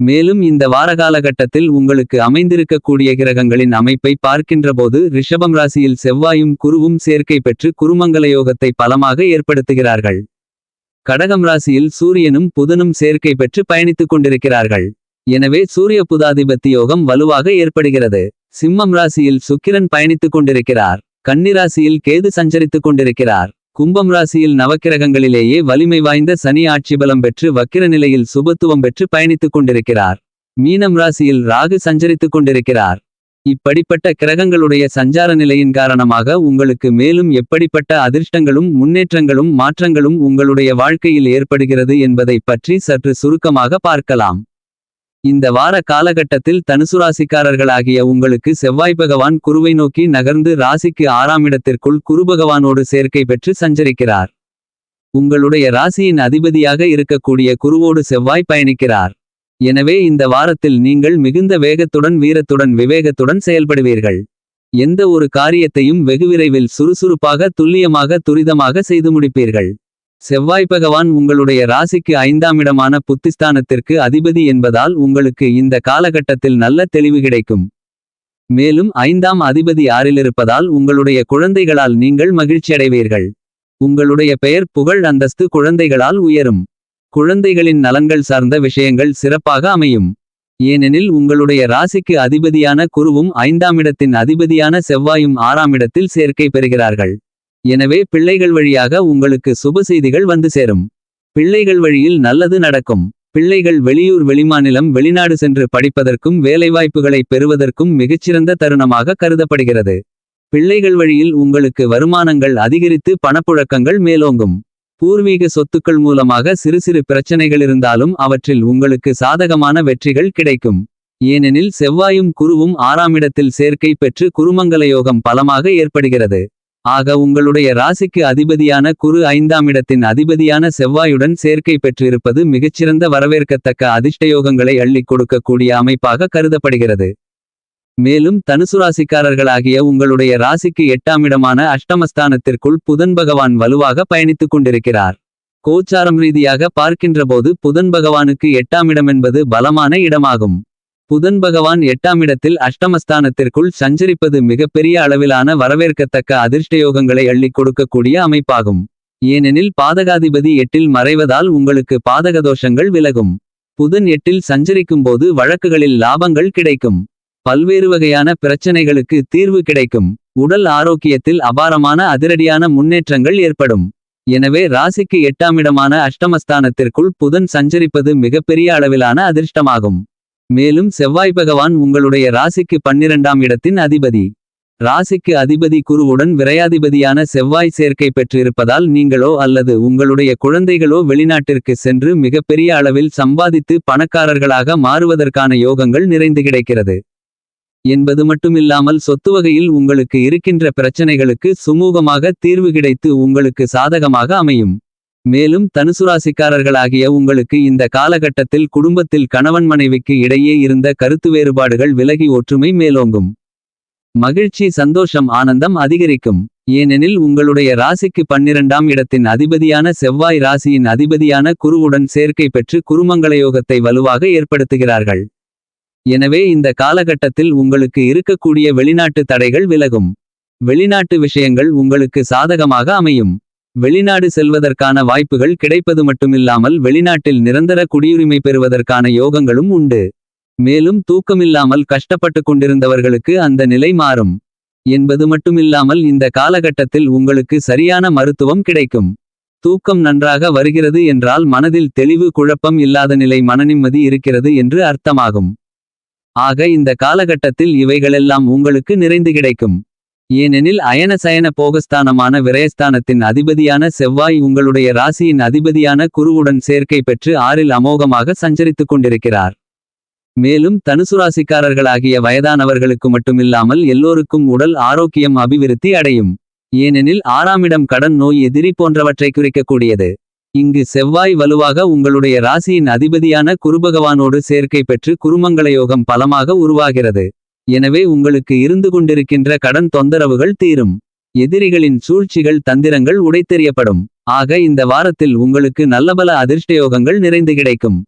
மேலும் இந்த வார காலகட்டத்தில் உங்களுக்கு அமைந்திருக்கக்கூடிய கிரகங்களின் அமைப்பை பார்க்கின்றபோது ரிஷபம் ராசியில் செவ்வாயும் குருவும் சேர்க்கை பெற்று குருமங்கல யோகத்தை பலமாக ஏற்படுத்துகிறார்கள். கடகம் ராசியில் சூரியனும் புதனும் சேர்க்கை பெற்று பயணித்துக் கொண்டிருக்கிறார்கள். எனவே சூரிய புதாதிபத்தி யோகம் வலுவாக ஏற்படுகிறது. சிம்மம் ராசியில் சுக்கிரன் பயணித்துக் கொண்டிருக்கிறார். கன்னிராசியில் கேது சஞ்சரித்துக் கொண்டிருக்கிறார். கும்பம் ராசியில் நவக்கிரகங்களிலேயே வலிமை வாய்ந்த சனி ஆட்சி பலம் பெற்று வக்கிர நிலையில் சுபத்துவம் பெற்று பயணித்துக் கொண்டிருக்கிறார். மீனம் ராசியில் ராகு சஞ்சரித்துக் கொண்டிருக்கிறார். இப்படிப்பட்ட கிரகங்களுடைய சஞ்சார நிலையின் காரணமாக உங்களுக்கு மேலும் எப்படிப்பட்ட அதிர்ஷ்டங்களும் முன்னேற்றங்களும் மாற்றங்களும் உங்களுடைய வாழ்க்கையில் ஏற்படுகிறது என்பதைப் பற்றி சற்று சுருக்கமாக பார்க்கலாம். இந்த வார காலகட்டத்தில் தனுசுராசிக்காரர்களாகிய உங்களுக்கு செவ்வாய் பகவான் குருவை நோக்கி நகர்ந்து ராசிக்கு ஆறாம் இடத்திற்குள் குரு பகவானோடு சேர்க்கை பெற்று சஞ்சரிக்கிறார். உங்களுடைய ராசியின் அதிபதியாக இருக்கக்கூடிய குருவோடு செவ்வாய் பயணிக்கிறார். எனவே இந்த வாரத்தில் நீங்கள் மிகுந்த வேகத்துடன் வீரத்துடன் விவேகத்துடன் செயல்படுவீர்கள். எந்த ஒரு காரியத்தையும் வெகுவிரைவில் சுறுசுறுப்பாக துல்லியமாக துரிதமாக செய்து முடிப்பீர்கள். செவ்வாய் பகவான் உங்களுடைய ராசிக்கு ஐந்தாம் இடமான புத்திஸ்தானத்திற்கு அதிபதி என்பதால் உங்களுக்கு இந்த காலகட்டத்தில் நல்ல தெளிவு கிடைக்கும். மேலும் ஐந்தாம் அதிபதி ஆறிலிருப்பதால் உங்களுடைய குழந்தைகளால் நீங்கள் மகிழ்ச்சியடைவீர்கள். உங்களுடைய பெயர் புகழ் அந்தஸ்து குழந்தைகளால் உயரும். குழந்தைகளின் நலன்கள் சார்ந்த விஷயங்கள் சிறப்பாக அமையும். ஏனெனில் உங்களுடைய ராசிக்கு அதிபதியான குருவும் ஐந்தாம் இடத்தின் அதிபதியான செவ்வாயும் ஆறாம் இடத்தில் சேர்க்கை பெறுகிறார்கள். எனவே பிள்ளைகள் வழியாக உங்களுக்கு சுப செய்திகள் வந்து சேரும். பிள்ளைகள் வழியில் நல்லது நடக்கும். பிள்ளைகள் வெளியூர் வெளிமாநிலம் வெளிநாடு சென்று படிப்பதற்கும் வேலைவாய்ப்புகளை பெறுவதற்கும் மிகச்சிறந்த தருணமாக கருதப்படுகிறது. பிள்ளைகள் வழியில் உங்களுக்கு வருமானங்கள் அதிகரித்து பணப்புழக்கங்கள் மேலோங்கும். பூர்வீக சொத்துக்கள் மூலமாக சிறு சிறு பிரச்சனைகள் இருந்தாலும் அவற்றில் உங்களுக்கு சாதகமான வெற்றிகள் கிடைக்கும். ஏனெனில் செவ்வாயும் குருவும் ஆறாம் இடத்தில் சேர்க்கை பெற்று குருமங்கல யோகம் பலமாக ஏற்படுகிறது. ஆக உங்களுடைய ராசிக்கு அதிபதியான குரு ஐந்தாம் இடத்தின் அதிபதியான செவ்வாயுடன் சேர்க்கை பெற்றிருப்பது மிகச்சிறந்த வரவேற்கத்தக்க அதிர்ஷ்டயோகங்களை அள்ளிக் கொடுக்கக்கூடிய அமைப்பாக கருதப்படுகிறது. மேலும் தனுசு ராசிக்காரர்களாகிய உங்களுடைய ராசிக்கு எட்டாம் இடமான அஷ்டமஸ்தானத்திற்குள் புதன் பகவான் வலுவாக பயணித்துக் கொண்டிருக்கிறார். கோச்சாரம் ரீதியாக பார்க்கின்றபோது புதன் பகவானுக்கு எட்டாம் இடமென்பது பலமான இடமாகும். புதன் பகவான் எட்டாமிடத்தில் அஷ்டமஸ்தானத்திற்குள் சஞ்சரிப்பது மிகப்பெரிய அளவிலான வரவேற்கத்தக்க அதிர்ஷ்டயோகங்களை அள்ளிக் கொடுக்கக்கூடிய அமைப்பாகும். ஏனெனில் பாதகாதிபதி எட்டில் மறைவதால் உங்களுக்கு பாதக தோஷங்கள் விலகும். புதன் எட்டில் சஞ்சரிக்கும்போது வழக்குகளில் லாபங்கள் கிடைக்கும். பல்வேறு வகையான பிரச்சனைகளுக்கு தீர்வு கிடைக்கும். உடல் ஆரோக்கியத்தில் அபாரமான அதிரடியான முன்னேற்றங்கள் ஏற்படும். எனவே ராசிக்கு எட்டாமிடமான அஷ்டமஸ்தானத்திற்குள் புதன் சஞ்சரிப்பது மிகப்பெரிய அளவிலான அதிர்ஷ்டமாகும். மேலும் செவ்வாய் பகவான் உங்களுடைய ராசிக்கு பன்னிரண்டாம் இடத்தின் அதிபதி. ராசிக்கு அதிபதி குருவுடன் விரையாதிபதியான செவ்வாய் சேர்க்கை பெற்றிருப்பதால் நீங்களோ அல்லது உங்களுடைய குழந்தைகளோ வெளிநாட்டிற்கு சென்று மிகப்பெரிய அளவில் சம்பாதித்து பணக்காரர்களாக மாறுவதற்கான யோகங்கள் நிறைந்து கிடைக்கிறது. என்பது மட்டுமில்லாமல் சொத்து வகையில் உங்களுக்கு இருக்கின்ற பிரச்சனைகளுக்கு சுமூகமாக தீர்வு கிடைத்து உங்களுக்கு சாதகமாக அமையும். மேலும் தனுசுராசிக்காரர்களாகிய உங்களுக்கு இந்த காலகட்டத்தில் குடும்பத்தில் கணவன் மனைவிக்கு இடையே இருந்த கருத்து வேறுபாடுகள் விலகி ஒற்றுமை மேலோங்கும். மகிழ்ச்சி சந்தோஷம் ஆனந்தம் அதிகரிக்கும். ஏனெனில் உங்களுடைய ராசிக்கு பன்னிரண்டாம் இடத்தின் அதிபதியான செவ்வாய் ராசியின் அதிபதியான குருவுடன் சேர்க்கை பெற்று குருமங்களயோகத்தை வலுவாக ஏற்படுத்துகிறார்கள். எனவே இந்த காலகட்டத்தில் உங்களுக்கு இருக்கக்கூடிய வெளிநாட்டு தடைகள் விலகும். வெளிநாட்டு விஷயங்கள் உங்களுக்கு சாதகமாக அமையும். வெளிநாடு செல்வதற்கான வாய்ப்புகள் கிடைப்பது மட்டுமில்லாமல் வெளிநாட்டில் நிரந்தர குடியுரிமை பெறுவதற்கான யோகங்களும் உண்டு. மேலும் தூக்கமில்லாமல் கஷ்டப்பட்டு கொண்டிருந்தவர்களுக்கு அந்த நிலை மாறும். என்பது மட்டுமில்லாமல் இந்த காலகட்டத்தில் உங்களுக்கு சரியான மருத்துவம் கிடைக்கும். தூக்கம் நன்றாக வருகிறது என்றால் மனதில் தெளிவு குழப்பம் இல்லாத நிலை மனநிம்மதி இருக்கிறது என்று அர்த்தமாகும். ஆக இந்த காலகட்டத்தில் இவைகளெல்லாம் உங்களுக்கு நிறைந்து கிடைக்கும். ஏனெனில் அயன சயன போகஸ்தானமான விரயஸ்தானத்தின் அதிபதியான செவ்வாய் உங்களுடைய ராசியின் அதிபதியான குருவுடன் சேர்க்கை பெற்று ஆறில் அமோகமாக சஞ்சரித்துக் கொண்டிருக்கிறார். மேலும் தனுசுராசிக்காரர்களாகிய வயதானவர்களுக்கு மட்டுமில்லாமல் எல்லோருக்கும் உடல் ஆரோக்கியம் அபிவிருத்தி அடையும். ஏனெனில் ஆறாமிடம் கடன் நோய் எதிரி போன்றவற்றை குறிக்கக்கூடியது. இங்கு செவ்வாய் வலுவாக உங்களுடைய ராசியின் அதிபதியான குருபகவானோடு சேர்க்கை பெற்று குருமங்கள யோகம் பலமாக உருவாகிறது. எனவே உங்களுக்கு இருந்து கொண்டிருக்கின்ற கடன் தொந்தரவுகள் தீரும். எதிரிகளின் சூழ்ச்சிகள் தந்திரங்கள் உடைத்தெறியப்படும். ஆக இந்த வாரத்தில் உங்களுக்கு நல்லபல அதிர்ஷ்டயோகங்கள் நிறைந்து கிடைக்கும்.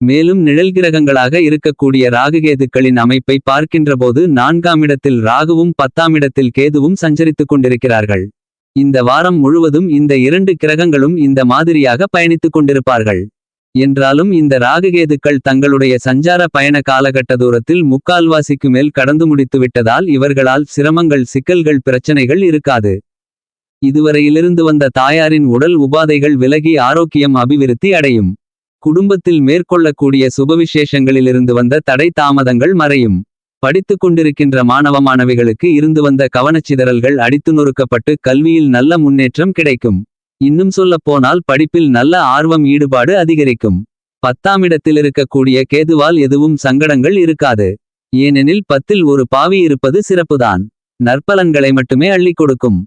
மேலும் நிழல் கிரகங்களாக இருக்கக்கூடிய ராகுகேதுக்களின் அமைப்பை பார்க்கின்றபோது நான்காம் இடத்தில் ராகுவும் பத்தாம் இடத்தில் கேதுவும் சஞ்சரித்துக் கொண்டிருக்கிறார்கள். இந்த வாரம் முழுவதும் இந்த இரண்டு கிரகங்களும் இந்த மாதிரியாக பயணித்துக் கொண்டிருப்பார்கள். என்றாலும் இந்த ராககேதுக்கள் தங்களுடைய சஞ்சார பயண காலகட்ட தூரத்தில் முக்கால்வாசிக்கு மேல் கடந்து முடித்து விட்டதால் இவர்களால் சிரமங்கள் சிக்கல்கள் பிரச்சனைகள் இருக்காது. இதுவரையிலிருந்து வந்த தாயாரின் உடல் உபாதைகள் விலகி ஆரோக்கியம் அபிவிருத்தி அடையும். குடும்பத்தில் மேற்கொள்ளக்கூடிய சுபவிசேஷங்களிலிருந்து வந்த தடை தாமதங்கள் மறையும். படித்துக் கொண்டிருக்கின்ற மாணவ மாணவிகளுக்கு இருந்து வந்த கவனச்சிதறல்கள் அடித்து நொறுக்கப்பட்டு கல்வியில் நல்ல முன்னேற்றம் கிடைக்கும். இன்னும் சொல்லப் போனால் படிப்பில் நல்ல ஆர்வம் ஈடுபாடு அதிகரிக்கும். பத்தாம் இடத்தில் இருக்கக்கூடிய கேதுவால் எதுவும் சங்கடங்கள் இருக்காது. ஏனெனில் பத்தில் ஒரு பாவி இருப்பது சிறப்புதான். நற்பலன்களை மட்டுமே அள்ளிக் கொடுக்கும்.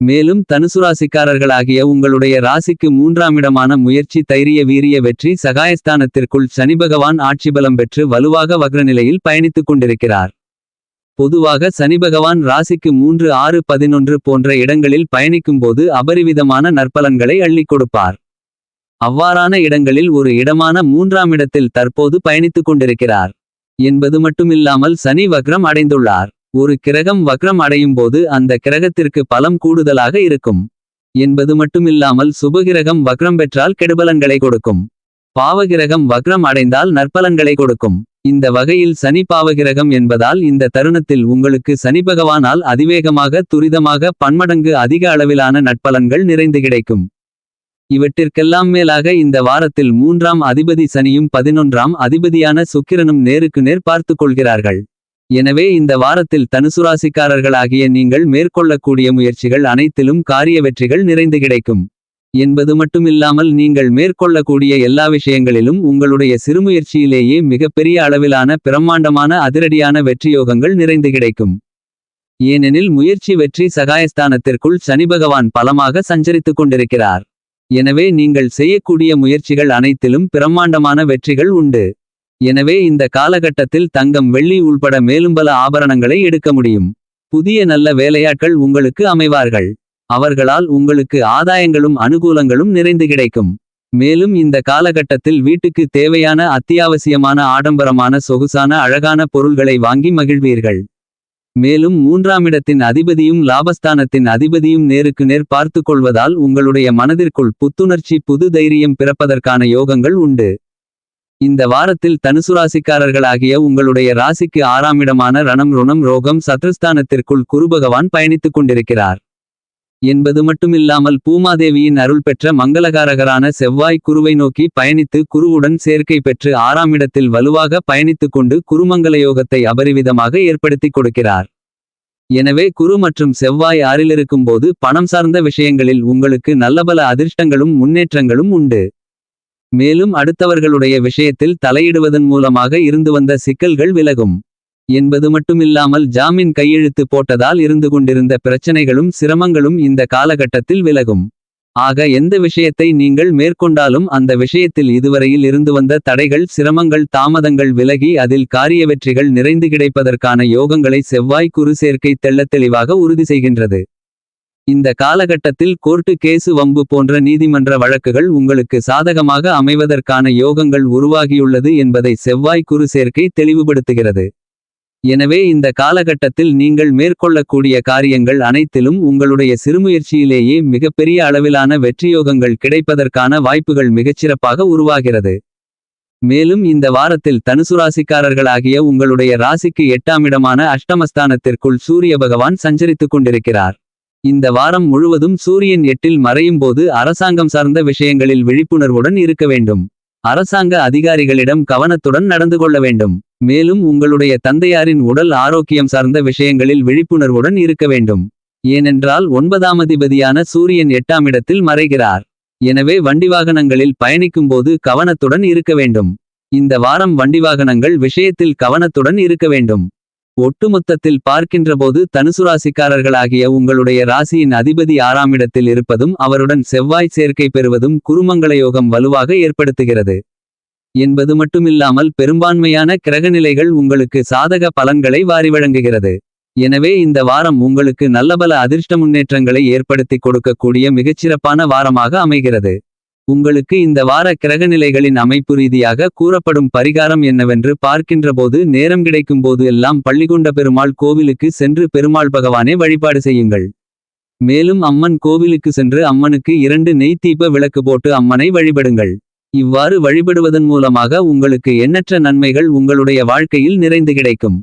மேலும் தனுசு ராசிக்காரர்களாகிய உங்களுடைய ராசிக்கு மூன்றாம் இடமான முயற்சி தைரிய வீரிய வெற்றி சகாயஸ்தானத்திற்குள் சனி பகவான் ஆட்சி பலம் பெற்று வலுவாக வக்ரநிலையில் பயணித்துக் கொண்டிருக்கிறார். பொதுவாக சனி பகவான் ராசிக்கு மூன்று ஆறு பதினொன்று போன்ற இடங்களில் பயணிக்கும்போது அபரிவிதமான நற்பலன்களை அள்ளிக் கொடுப்பார். அவ்வாறான இடங்களில் ஒரு இடமான மூன்றாம் இடத்தில் தற்போது பயணித்துக் கொண்டிருக்கிறார். என்பது மட்டுமில்லாமல் சனி வக்ரம் அடைந்துள்ளார். ஒரு கிரகம் வக்ரம் அடையும் போது அந்த கிரகத்திற்கு பலம் கூடுதலாக இருக்கும். என்பது மட்டுமில்லாமல் சுபகிரகம் வக்ரம் பெற்றால் கெடுபலன்களை கொடுக்கும். பாவகிரகம் வக்ரம் அடைந்தால் நற்பலன்களை கொடுக்கும். இந்த வகையில் சனி பாவகிரகம் என்பதால் இந்த தருணத்தில் உங்களுக்கு சனி பகவானால் அதிவேகமாக துரிதமாக பன்மடங்கு அதிக அளவிலான நட்பலன்கள் நிறைந்து கிடைக்கும். இவற்றிற்கெல்லாம் மேலாக இந்த வாரத்தில் மூன்றாம் அதிபதி சனியும் பதினொன்றாம் அதிபதியான சுக்கிரனும் நேருக்கு நேர் பார்த்துக் கொள்கிறார்கள். எனவே இந்த வாரத்தில் தனுசுராசிக்காரர்களாகிய நீங்கள் மேற்கொள்ளக்கூடிய முயற்சிகள் அனைத்திலும் காரிய வெற்றிகள் நிறைந்து கிடைக்கும். என்பது மட்டுமில்லாமல் நீங்கள் மேற்கொள்ளக்கூடிய எல்லா விஷயங்களிலும் உங்களுடைய சிறுமுயற்சியிலேயே மிகப்பெரிய அளவிலான பிரம்மாண்டமான அதிரடியான வெற்றியோகங்கள் நிறைந்து கிடைக்கும். ஏனெனில் முயற்சி வெற்றி சகாயஸ்தானத்திற்குள் சனி பகவான் பலமாக சஞ்சரித்துக் கொண்டிருக்கிறார். எனவே நீங்கள் செய்யக்கூடிய முயற்சிகள் அனைத்திலும் பிரம்மாண்டமான வெற்றிகள் உண்டு. எனவே இந்த காலகட்டத்தில் தங்கம் வெள்ளி உள்பட மேலும் பல ஆபரணங்களை எடுக்க முடியும். புதிய நல்ல வேலையாட்கள் உங்களுக்கு அமைவார்கள். அவர்களால் உங்களுக்கு ஆதாயங்களும் அனுகூலங்களும் நிறைந்து கிடைக்கும். மேலும் இந்த காலகட்டத்தில் வீட்டுக்கு தேவையான அத்தியாவசியமான ஆடம்பரமான சொகுசான அழகான பொருள்களை வாங்கி மகிழ்வீர்கள். மேலும் மூன்றாமிடத்தின் அதிபதியும் லாபஸ்தானத்தின் அதிபதியும் நேருக்கு நேர் பார்த்து கொள்வதால் உங்களுடைய மனதிற்குள் புத்துணர்ச்சி புது தைரியம் பிறப்பதற்கான யோகங்கள் உண்டு. இந்த வாரத்தில் தனுசுராசிக்காரர்களாகிய உங்களுடைய ராசிக்கு ஆறாம் இடமான ரணம் ருணம் ரோகம் சத்ருஸ்தானத்திற்குள் குருபகவான் பயணித்துக் கொண்டிருக்கிறார். என்பது மட்டுமில்லாமல் பூமாதேவியின் அருள் பெற்ற மங்களகாரகரான செவ்வாய் குருவை நோக்கி பயணித்து குருவுடன் சேர்க்கை பெற்று ஆறாம் இடத்தில் வலுவாக பயணித்துக் கொண்டு குருமங்கள யோகத்தை அபரிவிதமாக ஏற்படுத்திக் கொடுக்கிறார். எனவே குரு மற்றும் செவ்வாய் ஆறிலிருக்கும்போது பணம் சார்ந்த விஷயங்களில் உங்களுக்கு நல்லபல அதிர்ஷ்டங்களும் முன்னேற்றங்களும் உண்டு. மேலும் அடுத்தவர்களுடைய விஷயத்தில் தலையிடுவதன் மூலமாக இருந்து வந்த சிக்கல்கள் விலகும். என்பது மட்டுமில்லாமல் ஜாமீன் கையெழுத்து போட்டதால் இருந்து கொண்டிருந்த பிரச்சனைகளும் சிரமங்களும் இந்த காலகட்டத்தில் விலகும். ஆக எந்த விஷயத்தை நீங்கள் மேற்கொண்டாலும் அந்த விஷயத்தில் இதுவரையில் இருந்து வந்த தடைகள் சிரமங்கள் தாமதங்கள் விலகி அதில் காரிய வெற்றிகள் நிறைந்து கிடைப்பதற்கான யோகங்களை செவ்வாய் குறு சேர்க்கை தெள்ளத்தெளிவாக உறுதி செய்கின்றது. இந்த காலகட்டத்தில் கோர்ட்டு கேசு வம்பு போன்ற நீதிமன்ற வழக்குகள் உங்களுக்கு சாதகமாக அமைவதற்கான யோகங்கள் உருவாகியுள்ளது என்பதை செவ்வாய் குறு சேர்க்கை தெளிவுபடுத்துகிறது. எனவே இந்த காலகட்டத்தில் நீங்கள் மேற்கொள்ளக்கூடிய காரியங்கள் அனைத்திலும் உங்களுடைய சிறுமுயற்சியிலேயே மிகப்பெரிய அளவிலான வெற்றியோகங்கள் கிடைப்பதற்கான வாய்ப்புகள் மிகச்சிறப்பாக உருவாகிறது. மேலும் இந்த வாரத்தில் தனுசுராசிக்காரர்களாகிய உங்களுடைய ராசிக்கு எட்டாம் இடமான அஷ்டமஸ்தானத்திற்குள் சூரிய பகவான் சஞ்சரித்துக் கொண்டிருக்கிறார். இந்த வாரம் முழுவதும் சூரியன் எட்டில் மறையும் போது அரசாங்கம் சார்ந்த விஷயங்களில் விழிப்புணர்வுடன் இருக்க வேண்டும். அரசாங்க அதிகாரிகளிடம் கவனத்துடன் நடந்து கொள்ள வேண்டும். மேலும் உங்களுடைய தந்தையாரின் உடல் ஆரோக்கியம் சார்ந்த விஷயங்களில் விழிப்புணர்வுடன் இருக்க வேண்டும். ஏனென்றால் ஒன்பதாம் அதிபதியான சூரியன் எட்டாம் இடத்தில் மறைகிறார். எனவே வண்டி வாகனங்களில் பயணிக்கும்போது கவனத்துடன் இருக்க வேண்டும். இந்த வாரம் வண்டி வாகனங்கள் விஷயத்தில் கவனத்துடன் இருக்க வேண்டும். ஒட்டுமொத்தத்தில் பார்க்கின்றபோது தனுசுராசிக்காரர்களாகிய உங்களுடைய ராசியின் அதிபதி ஆறாம் இடத்தில் இருப்பதும் அவருடன் செவ்வாய் சேர்க்கை பெறுவதும் குருமங்களயோகம் வலுவாக ஏற்படுத்துகிறது. என்பது மட்டுமில்லாமல் பெரும்பான்மையான கிரகநிலைகள் உங்களுக்கு சாதக பலன்களை வாரி வழங்குகிறது. எனவே இந்த வாரம் உங்களுக்கு நல்லபல அதிர்ஷ்ட முன்னேற்றங்களை ஏற்படுத்தி கொடுக்கக்கூடிய மிகச்சிறப்பான வாரமாக அமைகிறது. உங்களுக்கு இந்த வார கிரகநிலைகளின் அமைப்பு ரீதியாக கூறப்படும் பரிகாரம் என்னவென்று பார்க்கின்றபோது நேரம் கிடைக்கும்போது எல்லாம் பள்ளிகொண்ட பெருமாள் கோவிலுக்கு சென்று பெருமாள் பகவானை வழிபாடு செய்யுங்கள். மேலும் அம்மன் கோவிலுக்கு சென்று அம்மனுக்கு இரண்டு நெய் தீப விளக்கு போட்டு அம்மனை வழிபடுங்கள். இவ்வாறு வழிபடுவதன் மூலமாக உங்களுக்கு எண்ணற்ற நன்மைகள் உங்களுடைய வாழ்க்கையில் நிறைந்து கிடைக்கும்.